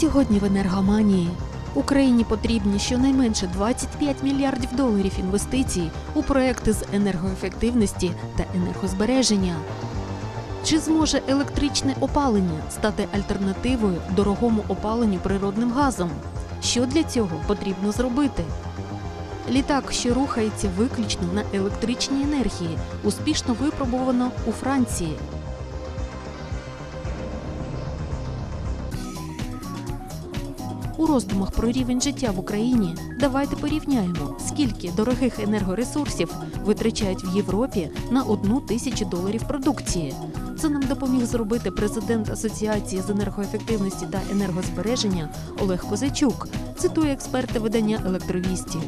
сьогодні в енергоманії. Україні потрібні щонайменше 25 мільярдів доларів інвестицій у проекти з енергоефективності та енергозбереження. Чи зможе електричне опалення стати альтернативою дорогому опаленню природним газом? Що для цього потрібно зробити? Літак, що рухається виключно на електричній енергії, успішно випробовано у Франції. У роздумах про рівень життя в Україні давайте порівняємо, скільки дорогих енергоресурсів витрачають в Європі на одну тисячу доларів продукції. Це нам допоміг зробити президент Асоціації з енергоефективності та енергозбереження Олег Козачук. Цитує експерти видання Електровісті.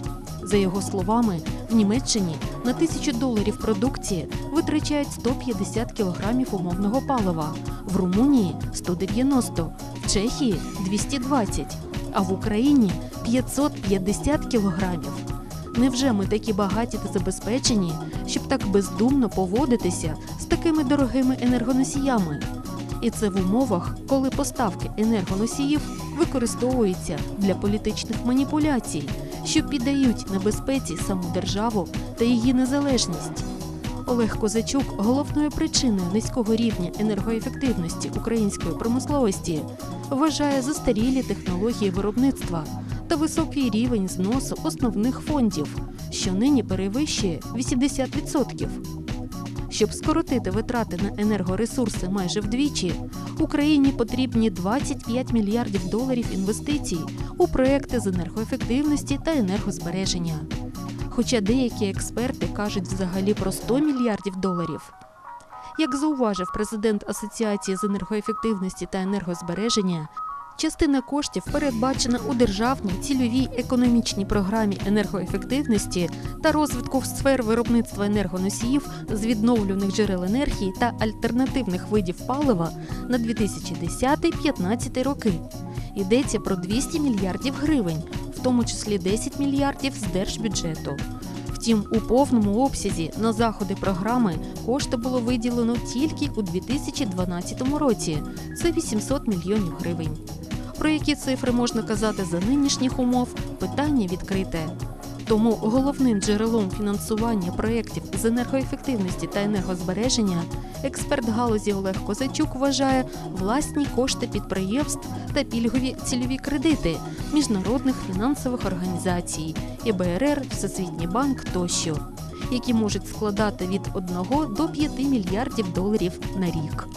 За його словами, в Німеччині на тисячу доларів продукції витрачають 150 кілограмів умовного палива, в Румунії 190, в Чехії 220, а в Україні 550 кілограмів. Невже ми такі багаті та забезпечені, щоб так бездумно поводитися з такими дорогими енергоносіями? І це в умовах, коли поставки енергоносіїв використовуються для політичних маніпуляцій, що піддають небезпеці саму державу та її незалежність. Олег Козачук головною причиною низького рівня енергоефективності української промисловості вважає застарілі технології виробництва та високий рівень зносу основних фондів, що нині перевищує 80%. Щоб скоротити витрати на енергоресурси майже вдвічі, Україні потрібні 25 мільярдів доларів інвестицій у проекти з енергоефективності та енергозбереження. Хоча деякі експерти кажуть взагалі про 100 мільярдів доларів. Як зауважив президент Асоціації з енергоефективності та енергозбереження, частина коштів передбачена у державній цільовій економічній програмі енергоефективності та розвитку сфер виробництва енергоносіїв з відновлюваних джерел енергії та альтернативних видів палива на 2010-2015 роки. Йдеться про 200 мільярдів гривень, тому числі 10 мільярдів з держбюджету. Втім, у повному обсязі на заходи програми кошти було виділено тільки у 2012 році. Це 800 мільйонів гривень. Про які цифри можна казати за нинішніх умов, питання відкрите. Тому головним джерелом фінансування проєктів з енергоефективності та енергозбереження експерт галузі Олег Козачук вважає власні кошти підприємств та пільгові цільові кредити міжнародних фінансових організацій ІБРР, Всесвітній банк тощо, які можуть складати від 1 до 5 мільярдів доларів на рік.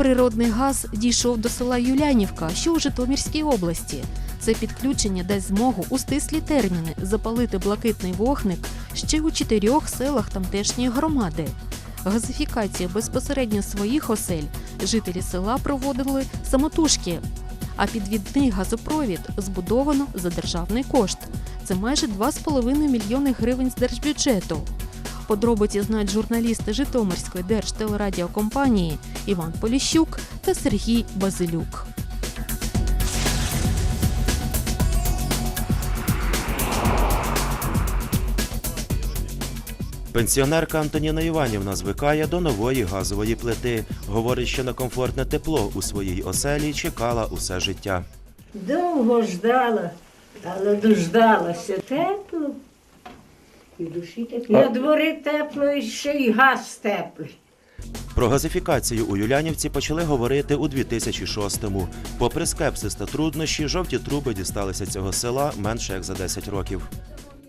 Природний газ дійшов до села Юлянівка, що у Житомирській області. Це підключення дасть змогу у стислі терміни запалити блакитний вогник ще у чотирьох селах тамтешньої громади. Газифікацію безпосередньо своїх осель жителі села проводили самотужки, а підвідний газопровід збудовано за державний кошт. Це майже 2,5 мільйони гривень з держбюджету. Подробиці знають журналісти Житомирської держтелерадіокомпанії Іван Поліщук та Сергій Базилюк. Пенсіонерка Антоніна Іванівна звикає до нової газової плити. Говорить, що на комфортне тепло у своїй оселі чекала усе життя. Довго ждала, але дождалася. Тепло. І душі тепло. На дворі тепло, і ще й газ теплий. Про газифікацію у Юлянівці почали говорити у 2006-му. Попри скепсис та труднощі, жовті труби дісталися цього села менше як за 10 років.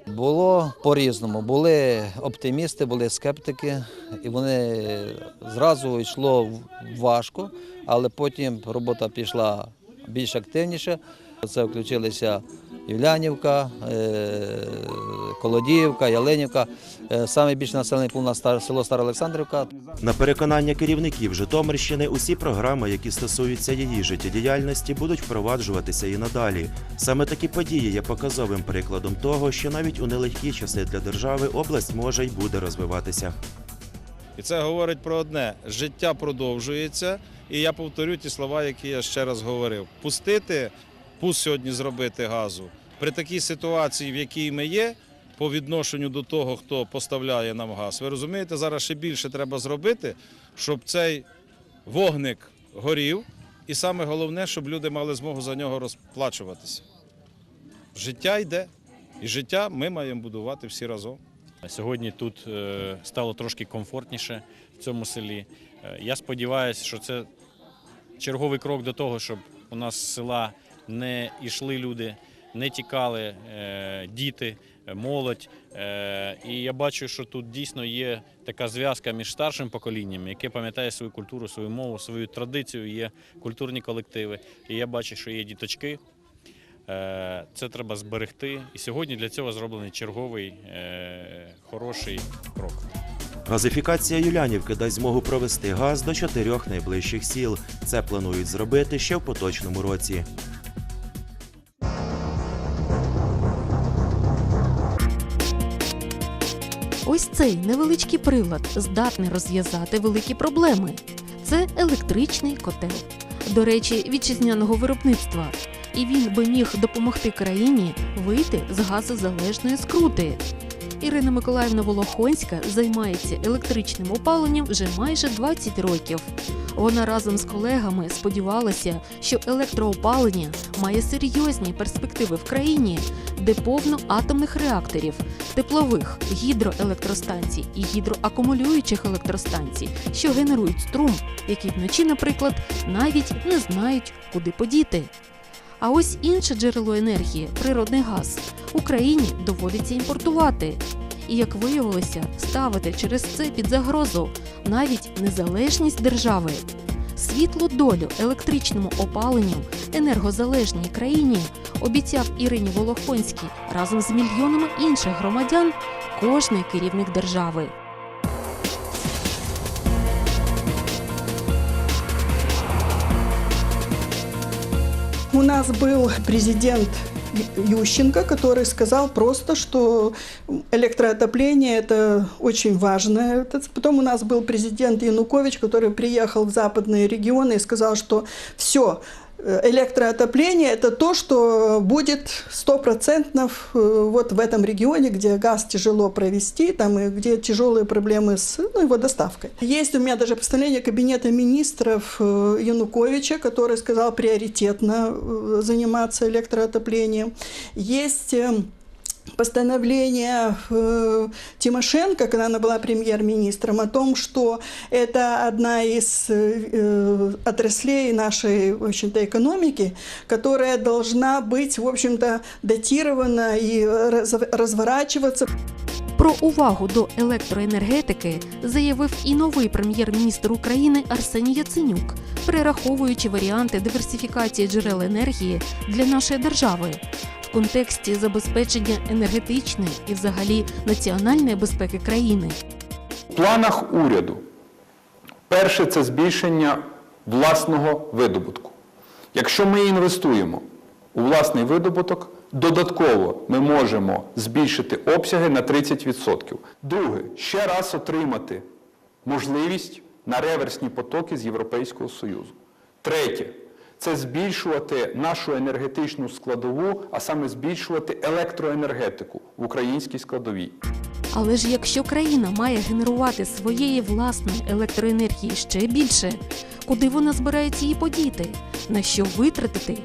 Було по-різному. Були оптимісти, були скептики, і вони зразу йшло важко, але потім робота пішла більш активніше. Це включилися Юлянівка, е, Колодіївка, Яленівка. Е, Саме більше населений пункт стар- село Староолександрівка. На переконання керівників Житомирщини, усі програми, які стосуються її життєдіяльності, будуть впроваджуватися і надалі. Саме такі події є показовим прикладом того, що навіть у нелегкі часи для держави область може й буде розвиватися. І це говорить про одне: життя продовжується. І я повторю ті слова, які я ще раз говорив: пустити, пуст сьогодні зробити газу при такій ситуації, в якій ми є, по відношенню до того, хто поставляє нам газ. Ви розумієте, зараз ще більше треба зробити, щоб цей вогник горів, і саме головне, щоб люди мали змогу за нього розплачуватися. Життя йде, і життя ми маємо будувати всі разом. Сьогодні тут е, стало трошки комфортніше в цьому селі. Е, Я сподіваюся, що це черговий крок до того, щоб у нас з села не йшли люди, не тікали е, діти, молодь. Е, І я бачу, що тут дійсно є така зв'язка між старшим поколінням, яке пам'ятає свою культуру, свою мову, свою традицію. Є культурні колективи. І я бачу, що є діточки. Е, Це треба зберегти. І сьогодні для цього зроблений черговий хороший крок. Газифікація Юлянівки дасть змогу провести газ до чотирьох найближчих сіл. Це планують зробити ще в поточному році. Ось цей невеличкий прилад здатний розв'язати великі проблеми. Це електричний котел. До речі, вітчизняного виробництва. І він би міг допомогти країні вийти з газозалежної скрути. Ірина Миколаївна Волохонська займається електричним опаленням вже майже 20 років. Вона разом з колегами сподівалася, що електроопалення має серйозні перспективи в країні, де повно атомних реакторів, теплових, гідроелектростанцій і гідроакумулюючих електростанцій, що генерують струм, який вночі, наприклад, навіть не знають, куди подіти. А ось інше джерело енергії природний газ Україні доводиться імпортувати. І як виявилося, ставити через це під загрозу навіть незалежність держави. Світлу долю електричному опаленню енергозалежній країні обіцяв Ірині Волохонській разом з мільйонами інших громадян кожний керівник держави. У нас был президент Ющенко, который сказал просто, что электроотопление это очень важно. Это- Потом у нас был президент Янукович, который приехал в западные регионы и сказал, что все, электроотопление это то, что будет стопроцентно э, вот в этом регионе, где газ тяжело провести, там и где тяжелые проблемы с ну, его доставкой. Есть у меня даже постановление Кабинета министров э, Януковича, который сказал приоритетно э, заниматься электроотоплением. Есть э, постановление э, Тимошенко, когда она была премьер-министром, о том, что это одна из э, э, отраслей нашей, в общем-то, экономики, которая должна быть, в общем-то, датирована и раз- разворачиваться. Про увагу до електроенергетики заявив і новий прем'єр-міністр України Арсеній Яценюк, перераховуючи варіанти диверсифікації джерел енергії для нашої держави в контексті забезпечення енергетичної і, взагалі, національної безпеки країни. В планах уряду перше це збільшення власного видобутку. Якщо ми інвестуємо у власний видобуток, додатково ми можемо збільшити обсяги на 30%. Друге, ще раз отримати можливість на реверсні потоки з Європейського Союзу. Третє це збільшувати нашу енергетичну складову, а саме збільшувати електроенергетику в українській складовій. Але ж якщо країна має генерувати своєї власної електроенергії ще більше, куди вона збирається її подіти, на що витратити?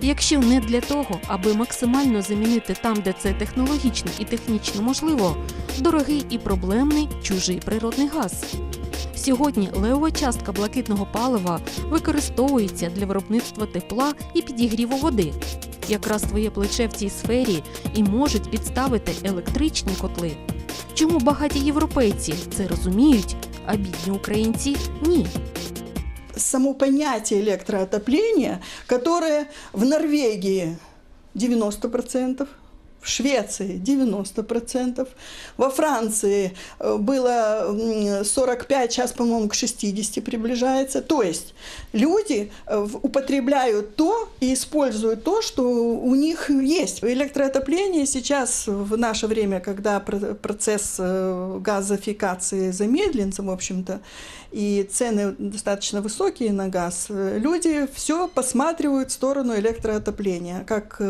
Якщо не для того, аби максимально замінити там, де це технологічно і технічно можливо, дорогий і проблемний чужий природний газ. Сьогодні левова частка блакитного палива використовується для виробництва тепла і підігріву води. Якраз твоє плече в цій сфері і можуть підставити електричні котли. Чому багаті європейці це розуміють, а бідні українці ні? само понятие электроотопления, которое в Норвегии 90%, в Швеции 90%, во Франции э, было м, 45, сейчас, по-моему, к 60 приближается. То есть люди э, употребляют то и используют то, что у них есть. Электроотопление сейчас в наше время, когда про- процесс э, газификации замедлится, в общем-то, и цены достаточно высокие на газ, люди все посматривают в сторону электроотопления, как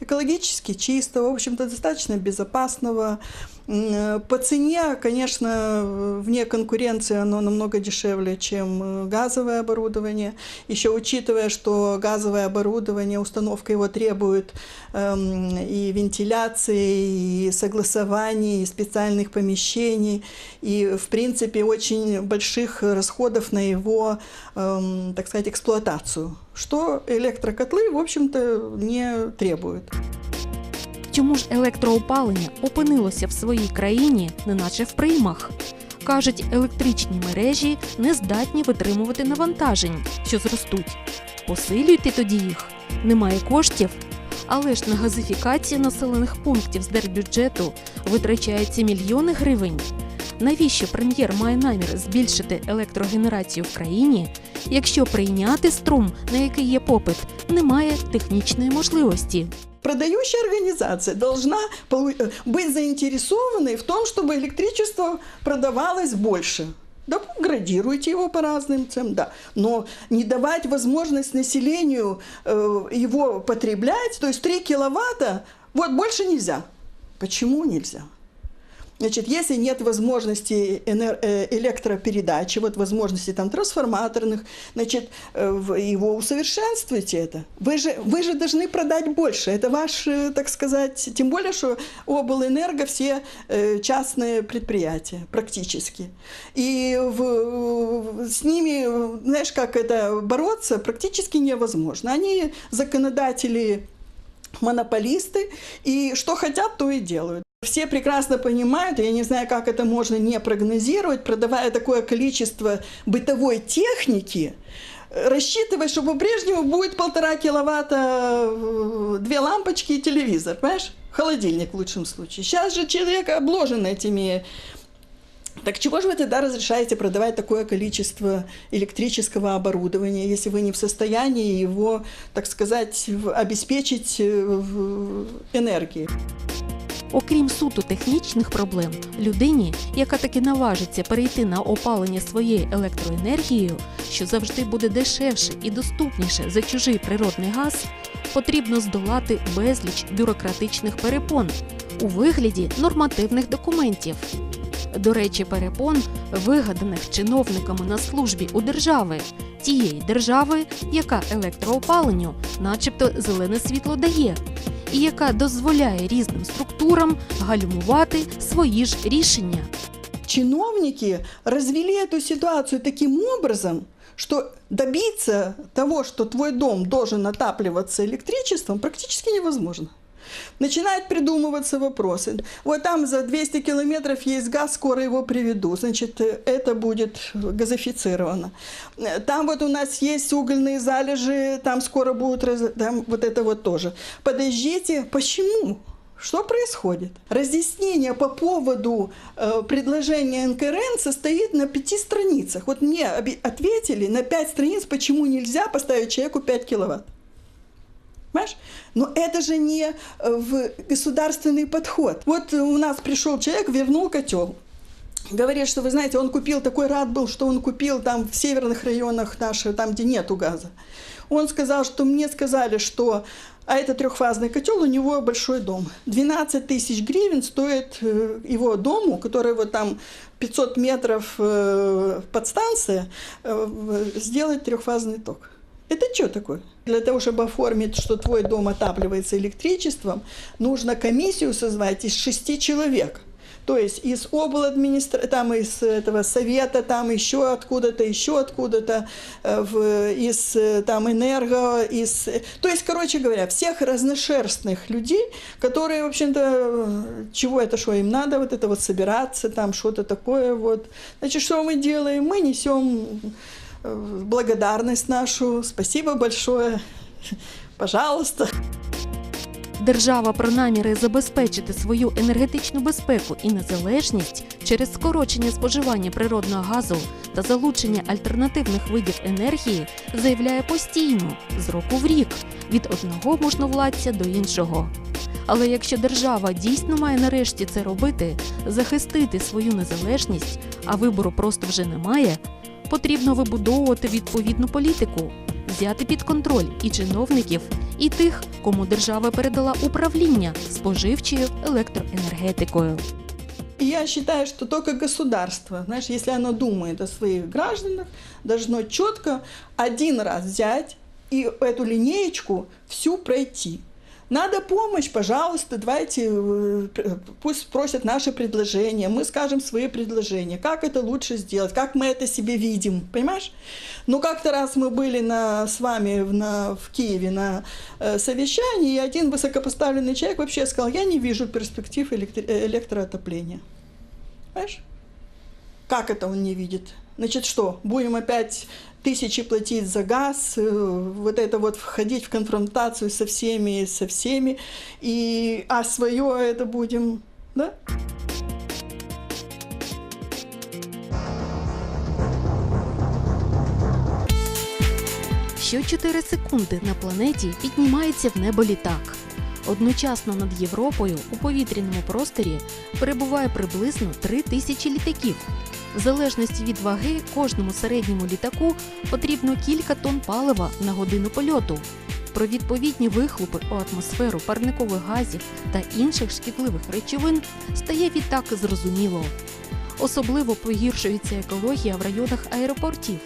экологически чистого, общем-то, достаточно безопасного. Э, По цене, конечно, вне конкуренции оно намного дешевле, чем э, газовое оборудование. Еще учитывая, что газовое оборудование, установка его требует эм, и вентиляции, и согласований, и специальных помещений, и, в принципе, очень больших расходов на его, эм, так сказать, эксплуатацию, что электрокотлы, в общем-то, не требуют. Чому ж електроопалення опинилося в своїй країні, неначе в приймах? Кажуть, електричні мережі не здатні витримувати навантажень, що зростуть. Посилюйте тоді їх. Немає коштів. Але ж на газифікацію населених пунктів з держбюджету витрачаються мільйони гривень. Навіщо прем'єр має намір збільшити електрогенерацію в країні, якщо прийняти струм, на який є попит, немає технічної можливості? Продающая организация должна э, быть заинтересованной в том, чтобы электричество продавалось больше. Да, градируйте его по разным ценам, да. Но не давать возможность населению э, его потреблять, то есть 3 киловатта, вот больше нельзя. Почему нельзя? Значит, если нет возможности э, электропередачи, вот возможности там трансформаторных, значит, э, его усовершенствуйте это. Вы же, вы же должны продать больше. Это ваш, э, так сказать, тем более, что облэнерго все частные предприятия практически. И в- с ними, знаешь, как это бороться, практически невозможно. Они законодатели монополисты, и что хотят, то и делают. Все прекрасно понимают, я не знаю, как это можно не прогнозировать, продавая такое количество бытовой техники, рассчитывая, что по-прежнему будет полтора киловатта, э, две лампочки и телевизор, понимаешь? Холодильник в лучшем случае. Сейчас же человек обложен этими так чего же вы тогда разрешаете продавать такое количество электрического оборудования, если вы не в состоянии его, так сказать, обеспечить э, энергией? Окрім суто технічних проблем, людині, яка таки наважиться перейти на опалення своєю електроенергією, що завжди буде дешевше і доступніше за чужий природний газ, потрібно здолати безліч бюрократичних перепон у вигляді нормативних документів. До речі, перепон, вигаданих чиновниками на службі у держави, тієї держави, яка електроопаленню, начебто, зелене світло дає, і яка дозволяє різним структурам гальмувати свої ж рішення. Чиновники розвели цю ситуацію таким образом, що добиться того, що твій дом должен отапливаться електричеством, практически невозможно. Начинают придумываться вопросы. Вот там за 200 километров есть газ, скоро его приведут. Значит, это будет газифицировано. Там вот у нас есть угольные залежи, там скоро будут, раз- там вот это вот тоже. Подождите, почему? Что происходит? Разъяснение по поводу э, предложения НКРН состоит на пяти страницах. Вот мне ответили на пять страниц, почему нельзя поставить человеку 5 киловатт. Понимаешь? Но это же не э, в государственный подход. Вот у нас пришел человек, вернул котел. Говорит, что, вы знаете, он купил, такой рад был, что он купил там в северных районах наших, там, где нету газа. Он сказал, что мне сказали, что а это трехфазный котел, у него большой дом. 12 тысяч гривен стоит э, его дому, который вот там 500 метров э, подстанция, сделать трехфазный ток. Это что такое? Для того, чтобы оформить, что твой дом отапливается электричеством, нужно комиссию созвать из шести человек. То есть из обладминистра... там из этого совета, там еще откуда-то, еще откуда-то, э, в... из э, там энерго, из... То есть, короче говоря, всех разношерстных людей, которые, в общем-то, э, чего это, что им надо, вот это вот собираться, там что-то такое вот. Значит, что мы делаем? Мы несем э, благодарность нашу. Спасибо большое. Пожалуйста. Держава про наміри забезпечити свою енергетичну безпеку і незалежність через скорочення споживання природного газу та залучення альтернативних видів енергії заявляє постійно з року в рік від одного можновладця до іншого. Але якщо держава дійсно має нарешті це робити, захистити свою незалежність, а вибору просто вже немає, потрібно вибудовувати відповідну політику, взяти під контроль і чиновників, і тих, кому держава передала управління споживчою електроенергетикою. Я считаю, что только государство, знаешь, если оно думает о своих гражданах, должно четко один раз взять и эту линеечку всю пройти. Надо помощь, пожалуйста, давайте, э, пусть просят наши предложения, мы скажем свои предложения, как это лучше сделать, как мы это себе видим, понимаешь? Ну, как-то раз мы были на, с вами на, в Киеве на э, совещании, и один высокопоставленный человек вообще сказал, я не вижу перспектив электри- э, электроотопления. Понимаешь? Как это он не видит? Значит, что, будем опять тысячи платить за газ, э, вот это вот входить в конфронтацию со всеми, со всеми, и, а свое это будем, да? Що 4 секунди на планеті піднімається в небо літак. Одночасно над Європою у повітряному просторі перебуває приблизно 3 тисячі літаків. В залежності від ваги кожному середньому літаку потрібно кілька тонн палива на годину польоту. Про відповідні вихлопи у атмосферу парникових газів та інших шкідливих речовин стає відтак зрозуміло. Особливо погіршується екологія в районах аеропортів.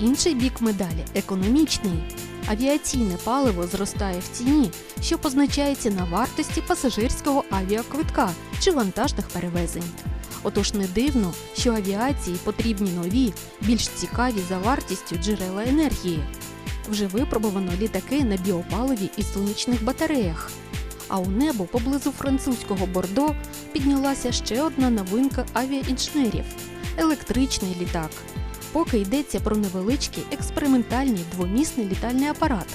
Інший бік медалі економічний. Авіаційне паливо зростає в ціні, що позначається на вартості пасажирського авіаквитка чи вантажних перевезень. Отож не дивно, що авіації потрібні нові, більш цікаві за вартістю джерела енергії. Вже випробовано літаки на біопаливі і сонячних батареях. А у небо поблизу французького Бордо піднялася ще одна новинка авіаінженерів електричний літак. Поки йдеться про невеличкий експериментальний двомісний літальний апарат.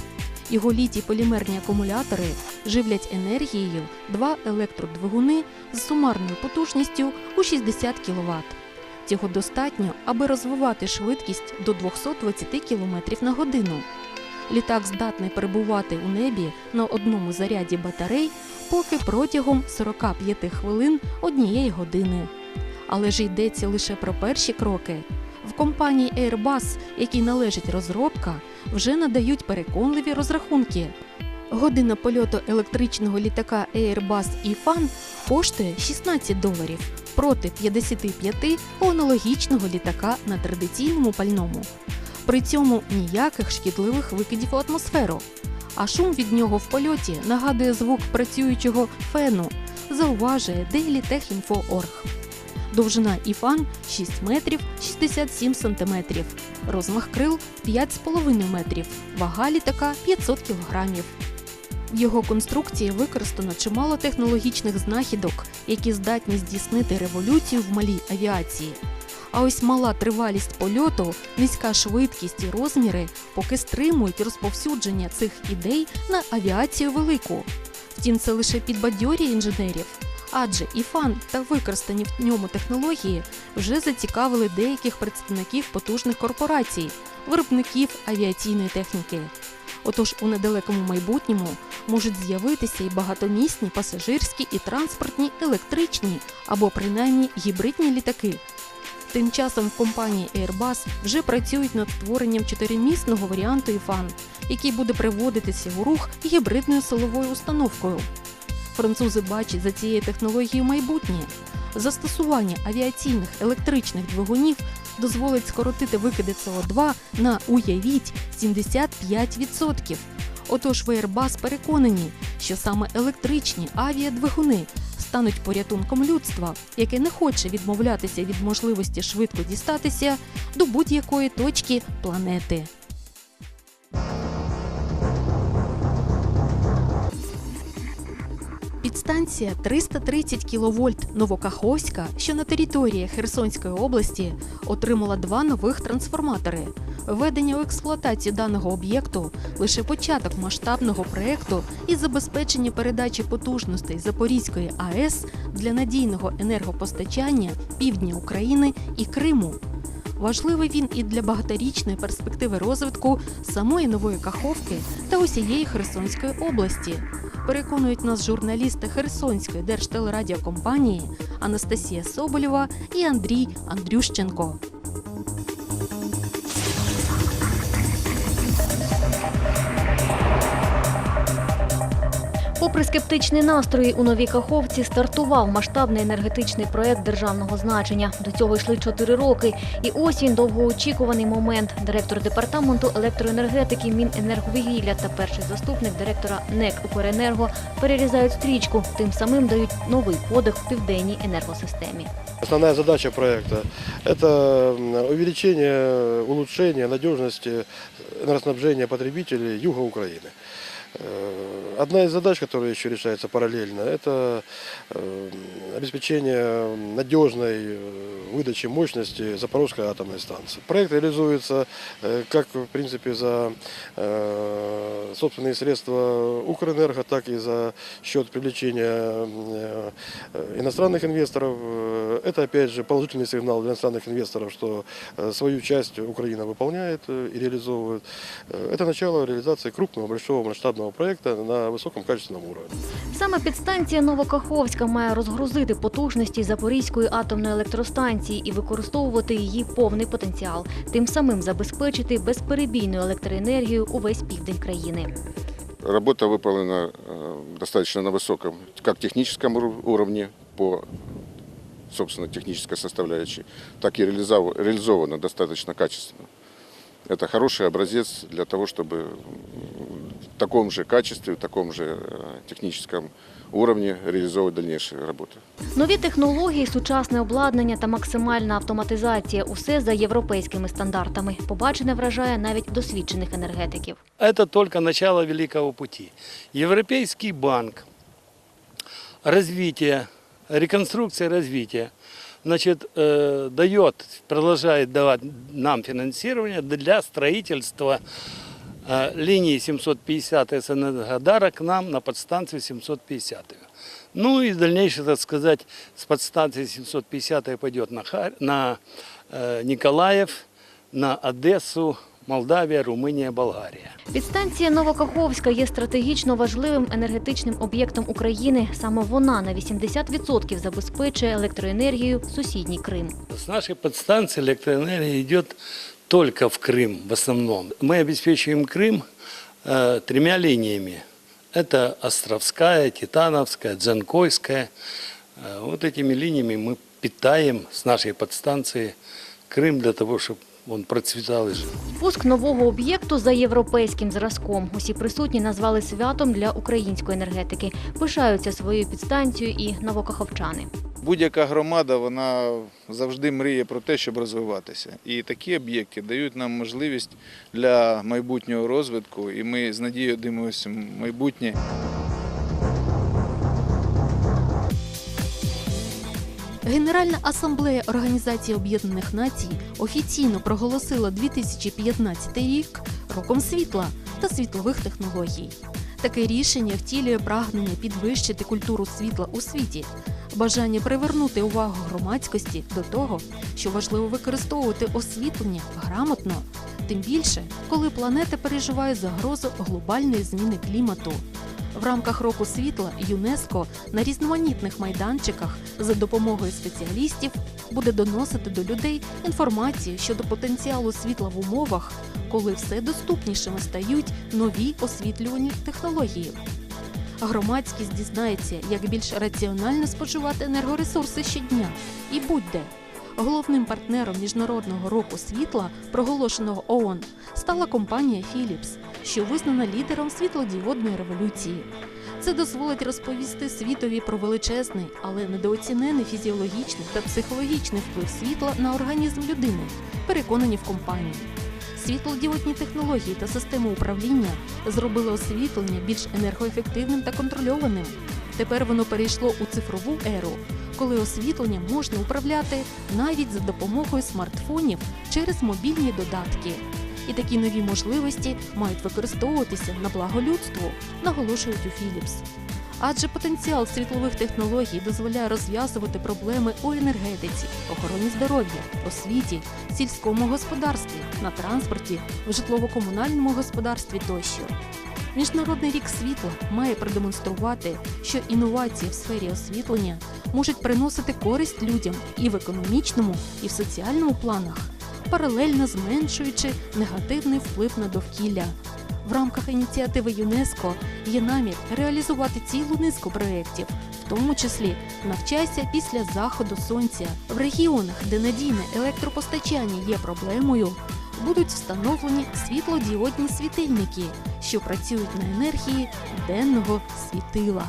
Його літій полімерні акумулятори живлять енергією два електродвигуни з сумарною потужністю у 60 кВт. Цього достатньо, аби розвивати швидкість до 220 км на годину. Літак здатний перебувати у небі на одному заряді батарей поки протягом 45 хвилин однієї години. Але ж йдеться лише про перші кроки. В компанії Airbus, якій належить розробка, вже надають переконливі розрахунки. Година польоту електричного літака Airbus E-Fan коштує 16 доларів проти 55 у аналогічного літака на традиційному пальному. При цьому ніяких шкідливих викидів у атмосферу. А шум від нього в польоті нагадує звук працюючого фену, зауважує Daily Tech Info.org. Довжина іфан 6 метрів 67 сантиметрів, розмах крил 5,5 метрів, вага літака 500 кілограмів. В його конструкції використано чимало технологічних знахідок, які здатні здійснити революцію в малій авіації. А ось мала тривалість польоту, низька швидкість і розміри поки стримують розповсюдження цих ідей на авіацію велику. Втім, це лише підбадьорює інженерів. Адже іфан та використані в ньому технології вже зацікавили деяких представників потужних корпорацій, виробників авіаційної техніки. Отож, у недалекому майбутньому можуть з'явитися і багатомісні пасажирські і транспортні електричні або принаймні гібридні літаки. Тим часом в компанії Airbus вже працюють над створенням чотиримісного варіанту іфан, який буде приводитися у рух гібридною силовою установкою. Французи бачать за цією технологією майбутнє. Застосування авіаційних електричних двигунів дозволить скоротити викиди СО2 на уявіть 75%. Отож, в Airbus переконані, що саме електричні авіадвигуни стануть порятунком людства, яке не хоче відмовлятися від можливості швидко дістатися до будь-якої точки планети. Підстанція 330 кВт Новокаховська, що на території Херсонської області, отримала два нових трансформатори. Введення в експлуатацію даного об'єкту лише початок масштабного проекту із забезпечення передачі потужностей Запорізької АЕС для надійного енергопостачання півдня України і Криму. Важливий він і для багаторічної перспективи розвитку самої нової Каховки та усієї Херсонської області. Переконують нас журналісти Херсонської держтелерадіокомпанії Анастасія Соболєва і Андрій Андрющенко. Попри скептичні настрої, у Новій Каховці стартував масштабний енергетичний проект державного значення. До цього йшли чотири роки. І ось він довгоочікуваний момент. Директор департаменту електроенергетики Міненерговугілля та перший заступник директора НЕК «Укренерго» перерізають стрічку, тим самим дають новий подих в південній енергосистемі. Основная задача проекта – это м, увеличение, улучшение надежности энергоснабжения потребителей юга Украины. Э, Одна из задач, которая еще решается параллельно, это э, обеспечение надежной э, выдачи мощности Запорожской атомной станции. Проект реализуется как, в принципе, за собственные средства Укрэнерго, так и за счет привлечения иностранных инвесторов. Это, опять же, положительный сигнал для иностранных инвесторов, что свою часть Украина выполняет и реализовывает. Это начало реализации крупного, большого масштабного проекта на высоком качественном уровне. Саме підстанція Новокаховська має розгрузити потужності Запорізької атомної електростанції і використовувати її повний потенціал, тим самим забезпечити безперебійну електроенергію увесь південь країни. Работа выполнена э, достаточно на высоком, как техническом уру- уровне по собственно технической составляющей, так и реализов- реализована достаточно качественно. Это хороший образец для того, чтобы м, в таком же качестве, в таком же э, техническом уровне реализовывать дальнейшие работы. Нові технології, сучасне обладнання та максимальна автоматизація усе за європейськими стандартами. Побачене вражає навіть досвідчених енергетиків. Это только начало великого пути. Европейский банк, развитие, реконструкция развития, значит, э, дает, продолжает давать нам финансирование для строительства э, линии 750 с Энергодара к нам на подстанцию 750. Ну и дальнейшее, так сказать, с подстанции 750 пойдет на, Хар- на э, Николаев, на Одессу, Молдавия, Румыния, Болгария. Підстанція Новокаховська є стратегічно важливим енергетичним об'єктом України. Саме вона на 80% забезпечує електроенергією сусідній Крим. С нашей подстанции электроэнергия идет только в Крым в основном. Мы обеспечиваем Крым э, тремя линиями. Это Островская, Титановская, Дзенкойская. Э, вот этими линиями мы питаем с нашей подстанции Крым для того, чтобы он процветал и жил. Пуск нового об'єкту за європейським зразком. Усі присутні назвали святом для української енергетики. Пишаються своєю підстанцією і новокаховчани. Будь-яка громада вона завжди мріє про те, щоб розвиватися. І такі об'єкти дають нам можливість для майбутнього розвитку, і ми з надією дивимося майбутнє. Генеральна асамблея Організації Об'єднаних Націй офіційно проголосила 2015 рік роком світла та світлових технологій. Таке рішення втілює прагнення підвищити культуру світла у світі, бажання привернути увагу громадськості до того, що важливо використовувати освітлення грамотно, тим більше, коли планета переживає загрозу глобальної зміни клімату. В рамках року світла ЮНЕСКО на різноманітних майданчиках за допомогою спеціалістів буде доносити до людей інформацію щодо потенціалу світла в умовах, коли все доступнішими стають нові освітлювані технології. Громадськість дізнається, як більш раціонально споживати енергоресурси щодня і будь-де. Головним партнером міжнародного року світла, проголошеного ООН, стала компанія Philips, що визнана лідером світлодіодної революції. Це дозволить розповісти світові про величезний, але недооцінений фізіологічний та психологічний вплив світла на організм людини, переконані в компанії. Світлодіодні технології та системи управління зробили освітлення більш енергоефективним та контрольованим. Тепер воно перейшло у цифрову еру, коли освітлення можна управляти навіть за допомогою смартфонів через мобільні додатки. І такі нові можливості мають використовуватися на благо людству, наголошують у Philips. Адже потенціал світлових технологій дозволяє розв'язувати проблеми у енергетиці, охороні здоров'я, освіті, сільському господарстві, на транспорті, в житлово-комунальному господарстві тощо. Міжнародний рік світла має продемонструвати, що інновації в сфері освітлення можуть приносити користь людям і в економічному, і в соціальному планах, паралельно зменшуючи негативний вплив на довкілля. В рамках ініціативи ЮНЕСКО є намір реалізувати цілу низку проєктів, в тому числі навчайся після заходу сонця. В регіонах, де надійне електропостачання є проблемою, будуть встановлені світлодіодні світильники, що працюють на енергії денного світила.